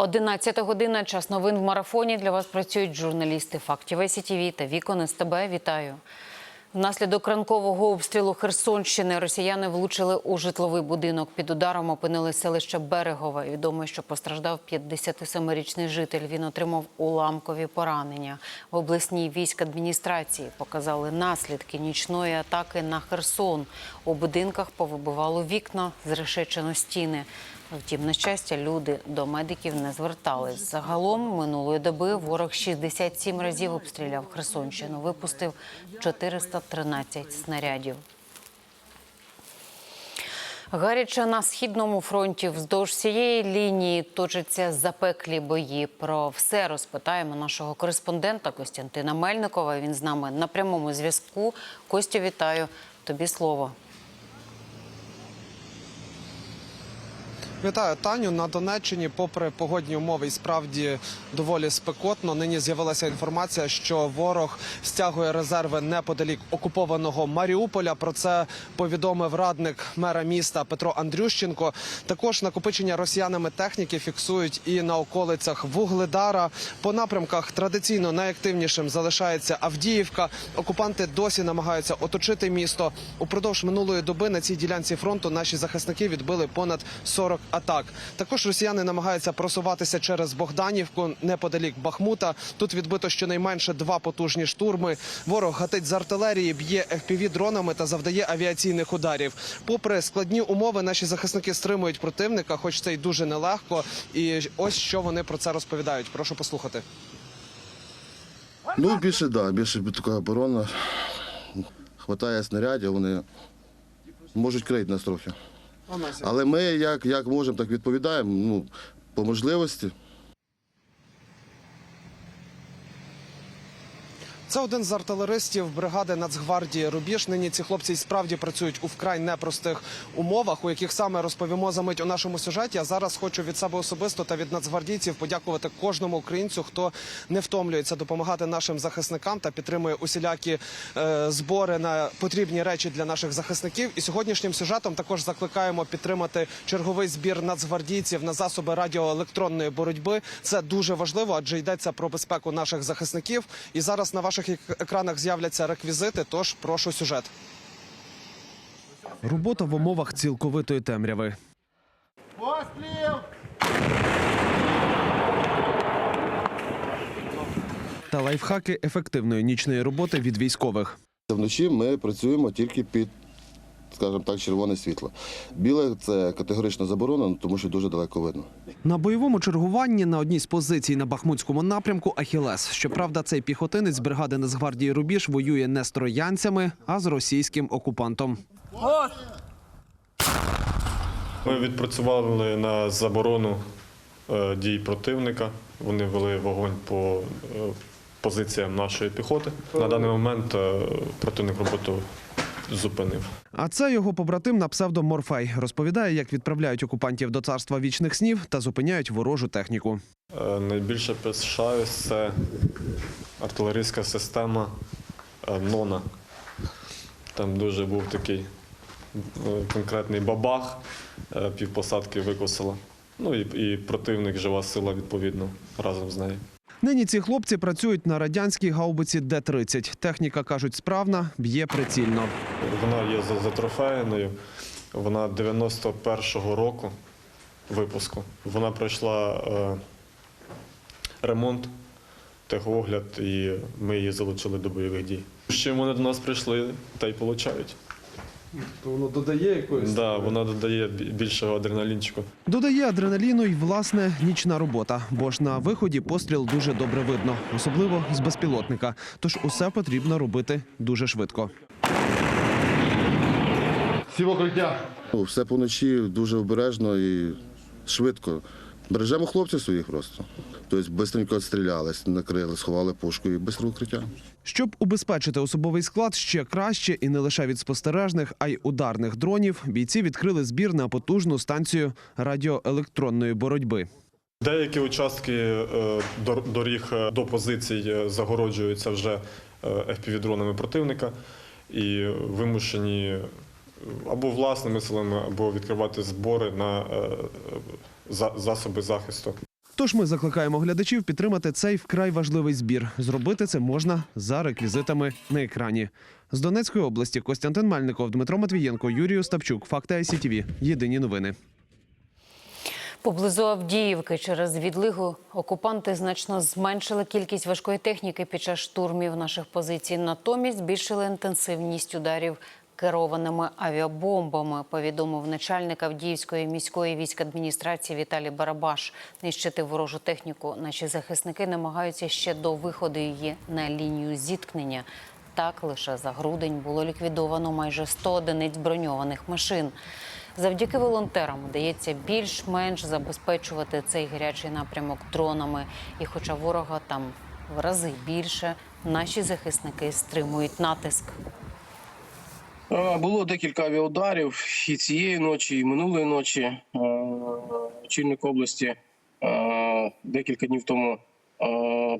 11 година. Час новин в марафоні. Для вас працюють журналісти фактів СІТВ та Вікон СТБ. Вітаю. Внаслідок ранкового обстрілу Херсонщини росіяни влучили у житловий будинок. Під ударом опинили селище Берегове. Відомо, що постраждав 57-річний житель. Він отримав уламкові поранення. В обласній військ адміністрації показали наслідки нічної атаки на Херсон. У будинках повибивало вікна, зрешечено стіни. Втім, на щастя, люди до медиків не звертались. Загалом минулої доби ворог 67 разів обстріляв Херсонщину, випустив 413 снарядів. Гаряче на східному фронті вздовж цієї лінії точаться запеклі бої. Про все розпитаємо нашого кореспондента Костянтина Мельникова. Він з нами на прямому зв'язку. Костю, вітаю. Тобі слово. Вітаю Таню на Донеччині. Попри погодні умови, і справді доволі спекотно. Нині з'явилася інформація, що ворог стягує резерви неподалік окупованого Маріуполя. Про це повідомив радник мера міста Петро Андрющенко. Також накопичення росіянами техніки фіксують і на околицях Вугледара. По напрямках традиційно найактивнішим залишається Авдіївка. Окупанти досі намагаються оточити місто. Упродовж минулої доби на цій ділянці фронту наші захисники відбили понад 40 атак. Також росіяни намагаються просуватися через Богданівку неподалік Бахмута. Тут відбито щонайменше два потужні штурми. Ворог гатить з артилерії, б'є fpv дронами та завдає авіаційних ударів. Попри складні умови, наші захисники стримують противника, хоч це й дуже нелегко. І ось що вони про це розповідають. Прошу послухати. Ну, більше, да, більше така оборона. Хватає снарядів, вони можуть крити нас трохи. Але ми як, як можемо, так відповідаємо. Ну, по можливості. Це один з артилеристів бригади Нацгвардії Рубіж. Нині ці хлопці справді працюють у вкрай непростих умовах, у яких саме розповімо за мить у нашому сюжеті. А зараз хочу від себе особисто та від нацгвардійців подякувати кожному українцю, хто не втомлюється допомагати нашим захисникам та підтримує усілякі е, збори на потрібні речі для наших захисників. І сьогоднішнім сюжетом також закликаємо підтримати черговий збір нацгвардійців на засоби радіоелектронної боротьби. Це дуже важливо, адже йдеться про безпеку наших захисників. І зараз на ваших екранах з'являться реквізити. Тож прошу сюжет. Робота в умовах цілковитої темряви. Та лайфхаки ефективної нічної роботи від військових. Вночі ми працюємо тільки під, скажімо так, червоне світло. Біле це категорично заборонено, тому що дуже далеко видно. На бойовому чергуванні на одній з позицій на Бахмутському напрямку Ахілес. Щоправда, цей піхотинець бригади Нацгвардії Рубіж воює не з троянцями, а з російським окупантом. Ми відпрацювали на заборону е, дій противника. Вони вели вогонь по е, позиціям нашої піхоти. На даний момент е, противник роботу зупинив. А це його побратим на псевдо Морфей. Розповідає, як відправляють окупантів до царства вічних снів та зупиняють ворожу техніку. Е, Найбільше пишаюсь це артилерійська система е, Нона. Там дуже був такий е, конкретний бабах, півпосадки викосила. Ну і, і противник, жива сила відповідно разом з нею. Нині ці хлопці працюють на радянській гаубиці Д-30. Техніка, кажуть, справна, б'є прицільно. Вона є за- затрофеєною. Вона 91-го року випуску. Вона пройшла е, ремонт, техогляд, і ми її залучили до бойових дій. З чим вони до нас прийшли, та й получають. То воно додає якоїсь Да, вона додає більшого адреналінчику. Додає адреналіну й власне нічна робота, бо ж на виході постріл дуже добре видно, особливо з безпілотника. Тож усе потрібно робити дуже швидко. Ну, все поночі дуже обережно і швидко. Бережемо хлопців своїх просто. Тобто швидко відстрілялись, накрили, сховали пушку і швидко укриття. Щоб убезпечити особовий склад ще краще і не лише від спостережних, а й ударних дронів, бійці відкрили збір на потужну станцію радіоелектронної боротьби. Деякі участки е, доріг е, до позицій е, загороджуються вже FPV-дронами противника і вимушені або власними силами, або відкривати збори на засоби захисту. Тож ми закликаємо глядачів підтримати цей вкрай важливий збір. Зробити це можна за реквізитами на екрані. З Донецької області Костянтин Мельников, Дмитро Матвієнко, Юрій Остапчук. Факти ICTV. Єдині новини. Поблизу Авдіївки через відлигу окупанти значно зменшили кількість важкої техніки під час штурмів наших позицій. Натомість збільшили інтенсивність ударів керованими авіабомбами. Повідомив начальник Авдіївської міської військадміністрації Віталій Барабаш. Нищити ворожу техніку наші захисники намагаються ще до виходу її на лінію зіткнення. Так лише за грудень було ліквідовано майже 100 одиниць броньованих машин. Завдяки волонтерам вдається більш-менш забезпечувати цей гарячий напрямок дронами. І хоча ворога там в рази більше, наші захисники стримують натиск. Е, Було декілька авіаударів і цієї ночі, і минулої ночі. Е, Очільник області е, декілька днів тому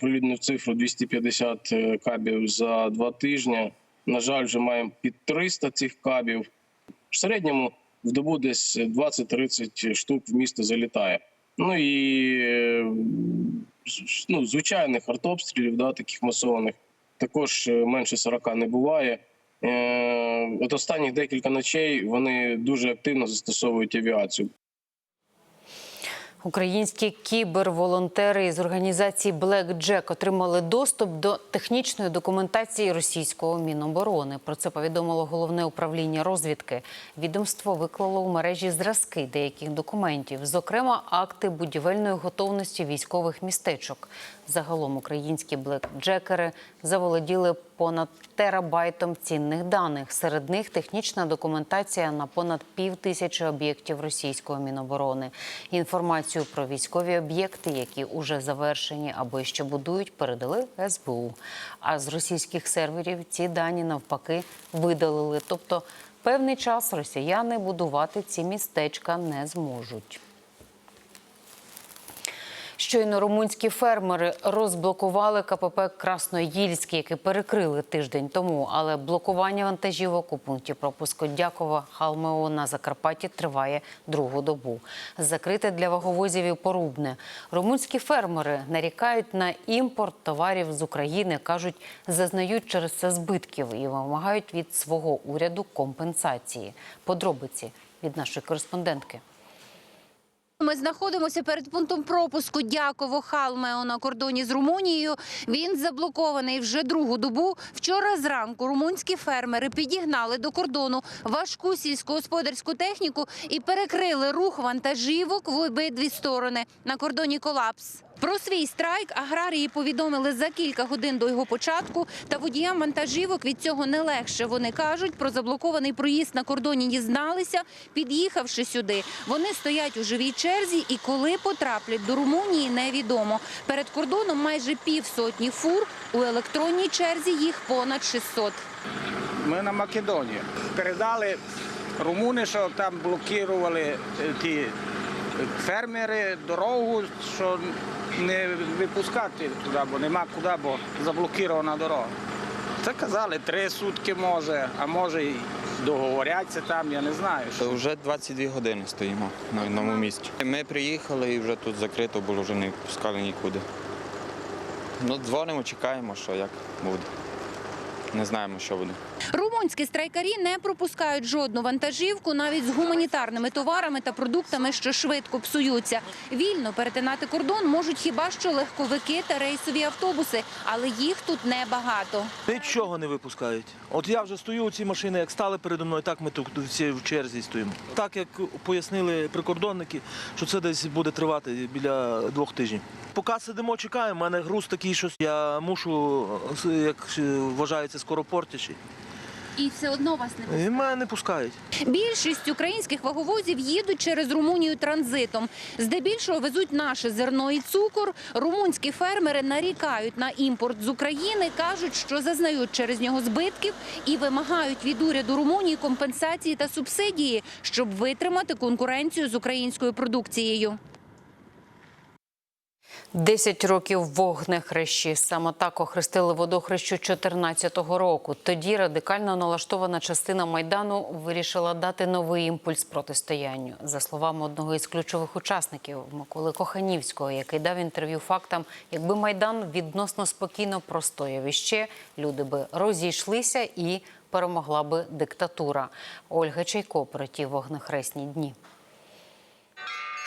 проліднив цифру 250 кабів за два тижні. На жаль, вже маємо під 300 цих кабів. В середньому в добу десь 20-30 штук в місто залітає. Ну і ну, звичайних артобстрілів, да, таких масованих, також менше 40 не буває. Е, От останніх декілька ночей вони дуже активно застосовують авіацію. Українські кіберволонтери із організації Black Jack отримали доступ до технічної документації російського міноборони. Про це повідомило головне управління розвідки. Відомство виклало у мережі зразки деяких документів, зокрема акти будівельної готовності військових містечок. Загалом українські блекджекери заволоділи понад терабайтом цінних даних. Серед них технічна документація на понад пів тисячі об'єктів російського міноборони. Інформацію про військові об'єкти, які уже завершені або ще будують, передали СБУ. А з російських серверів ці дані навпаки видалили. Тобто певний час росіяни будувати ці містечка не зможуть. Щойно румунські фермери розблокували КПП Красноїльський, який перекрили тиждень тому. Але блокування вантажівок у пункті пропуску Дякова Халмео на Закарпатті триває другу добу. Закрите для ваговозів і порубне. Румунські фермери нарікають на імпорт товарів з України. кажуть, зазнають через це збитків і вимагають від свого уряду компенсації. Подробиці від нашої кореспондентки. Ми знаходимося перед пунктом пропуску Дяково Халмео на кордоні з Румунією. Він заблокований вже другу добу. Вчора зранку румунські фермери підігнали до кордону важку сільськогосподарську техніку і перекрили рух вантажівок в обидві сторони. На кордоні колапс. Про свій страйк аграрії повідомили за кілька годин до його початку. Та водіям вантажівок від цього не легше. Вони кажуть, про заблокований проїзд на кордоні дізналися, під'їхавши сюди. Вони стоять у живій черзі, і коли потраплять до Румунії, невідомо. Перед кордоном майже півсотні фур. У електронній черзі їх понад 600. Ми на Македонію. Передали румуни, що там блокували е, ті фермери дорогу, що не випускати туди, бо нема куди, бо заблокірована дорога. Це казали, три сутки може, а може і договоряться там, я не знаю. Що. Вже 22 години стоїмо на одному місці. Ми приїхали і вже тут закрито було, вже не пускали нікуди. Ну, дзвонимо, чекаємо, що як буде. Не знаємо, що буде. Румунські страйкарі не пропускають жодну вантажівку, навіть з гуманітарними товарами та продуктами, що швидко псуються. Вільно перетинати кордон можуть хіба що легковики та рейсові автобуси, але їх тут небагато. Нічого не випускають. От я вже стою, у ці машини як стали передо мною, так ми тут всі в черзі стоїмо. Так як пояснили прикордонники, що це десь буде тривати біля двох тижнів. Поки сидимо, чекаємо, у мене груз такий, що я мушу, як вважається, скоропортячий. І все одно вас не І мене не пускають. Більшість українських ваговозів їдуть через Румунію транзитом. Здебільшого везуть наше зерно і цукор. Румунські фермери нарікають на імпорт з України, кажуть, що зазнають через нього збитків і вимагають від уряду Румунії компенсації та субсидії, щоб витримати конкуренцію з українською продукцією. Десять років вогнехрещі. Саме так охрестили водохрещу 14-го року. Тоді радикально налаштована частина майдану вирішила дати новий імпульс протистоянню. За словами одного із ключових учасників Миколи Коханівського, який дав інтерв'ю фактам, якби майдан відносно спокійно простояв іще, люди би розійшлися і перемогла би диктатура. Ольга Чайко про ті вогнехресні дні.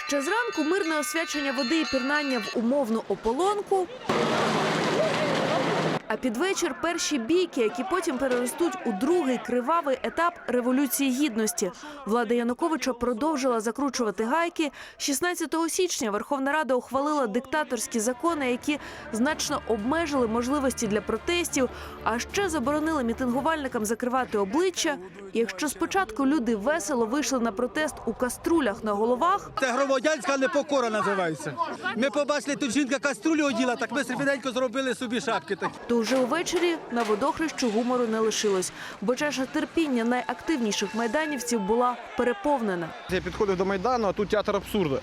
Ще зранку мирне освячення води і пірнання в умовну ополонку. А під вечір перші бійки, які потім переростуть у другий кривавий етап революції гідності. Влада Януковича продовжила закручувати гайки. 16 січня Верховна Рада ухвалила диктаторські закони, які значно обмежили можливості для протестів, а ще заборонили мітингувальникам закривати обличчя. Якщо спочатку люди весело вийшли на протест у каструлях на головах, Це громадянська непокора називається. Ми побачили, тут жінка каструлю оділа, так ми швиденько зробили собі шапки такі. Вже увечері на водохрещу гумору не лишилось, бо чаша терпіння найактивніших майданівців була переповнена. Я підходив до Майдану, а тут театр абсурду.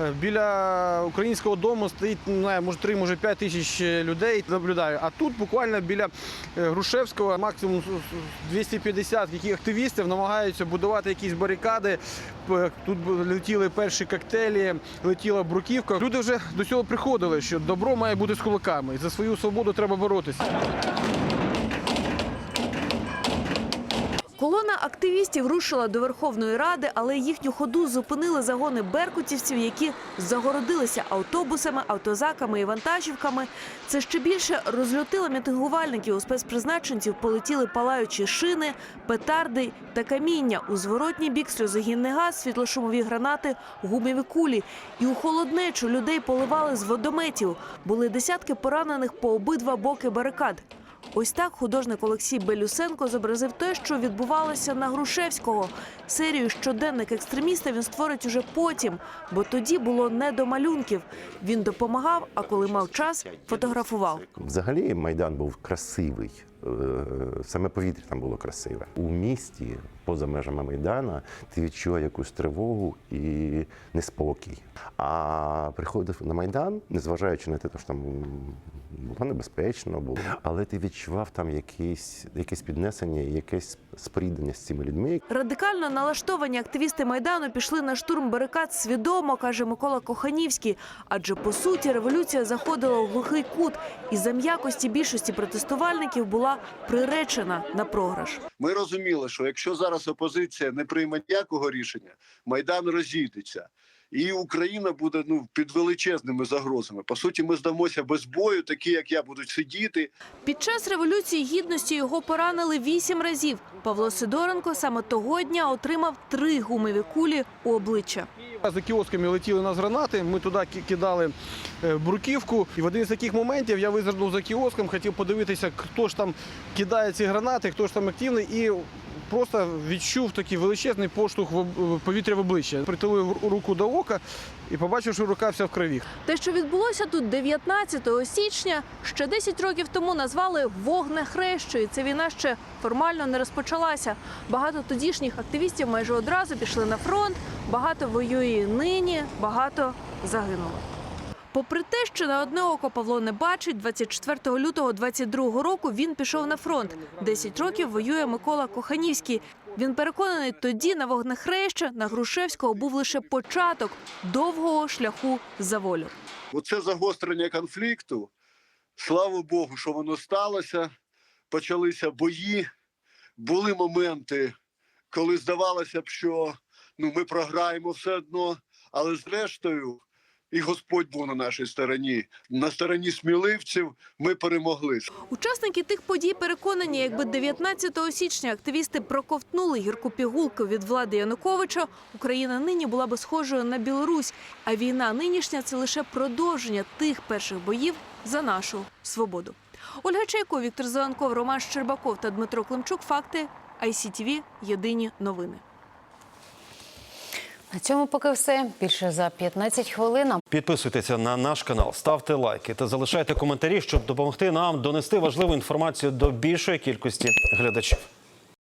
Е, Біля українського дому стоїть, не може 3, може 5 тисяч людей наблюдаю. А тут буквально біля е, Грушевського максимум 250 яких активістів намагаються будувати якісь барикади. Тут летіли перші коктейлі, летіла бруківка. Люди вже до цього приходили, що добро має бути з кулаками. І за свою свободу треба боротися. ですよ。Колона активістів рушила до Верховної Ради, але їхню ходу зупинили загони беркутівців, які загородилися автобусами, автозаками і вантажівками. Це ще більше розлютило мітингувальників. У спецпризначенців полетіли палаючі шини, петарди та каміння. У зворотній бік сльозогінний газ, світлошумові гранати, гумові кулі. І у холоднечу людей поливали з водометів. Були десятки поранених по обидва боки барикад. Ось так художник Олексій Белюсенко зобразив те, що відбувалося на Грушевського. Серію щоденник екстреміста він створить уже потім, бо тоді було не до малюнків. Він допомагав, а коли мав час, фотографував. Взагалі майдан був красивий. Е, Саме повітря там було красиве. У місті, поза межами майдана, ти відчував якусь тривогу і неспокій. А приходив на майдан, незважаючи на те, що там було небезпечно, було, але ти відчував там якесь, якесь піднесення, якесь споріднення з цими людьми, Радикально налаштовані активісти майдану пішли на штурм барикад свідомо, каже Микола Коханівський. Адже по суті революція заходила у глухий кут, і за м'якості більшості протестувальників була приречена на програш. Ми розуміли, що якщо зараз опозиція не прийме ніякого рішення, майдан розійдеться. І Україна буде ну під величезними загрозами. По суті, ми здамося без бою, такі як я будуть сидіти. Під час революції гідності його поранили вісім разів. Павло Сидоренко саме того дня отримав три гумові кулі у обличчя. За кіосками летіли нас гранати, ми туди кидали е, бруківку. І в один з таких моментів я визирнув за кіоском, хотів подивитися, хто ж там кидає ці гранати, хто ж там активний, і просто відчув такий величезний поштовх повітря в обличчя. Притулив руку до ока і побачив, що рука вся в крові. Те, що відбулося тут 19 січня, ще 10 років тому назвали вогнехрещою. Ця війна ще формально не розпочалася. Багато тодішніх активістів майже одразу пішли на фронт. Багато воює нині, багато загинуло. Попри те, що на одне око Павло не бачить, 24 лютого 22 року він пішов на фронт. 10 років воює Микола Коханівський. Він переконаний, тоді на вогнехреща на Грушевського був лише початок довгого шляху за волю. Оце загострення конфлікту. Слава Богу, що воно сталося. Почалися бої. Були моменти, коли здавалося б, що ну, ми програємо все одно, але зрештою. І Господь був на нашій стороні. На стороні сміливців ми перемогли. Учасники тих подій переконані, якби 19 січня активісти проковтнули гірку пігулку від влади Януковича, Україна нині була би схожою на Білорусь. А війна нинішня це лише продовження тих перших боїв за нашу свободу. Ольга Чайко, Віктор Зеленков, Роман Щербаков та Дмитро Климчук. Факти ICTV. Єдині новини. На цьому поки все. Більше за 15 хвилин. Підписуйтеся на наш канал, ставте лайки та залишайте коментарі, щоб допомогти нам донести важливу інформацію до більшої кількості глядачів.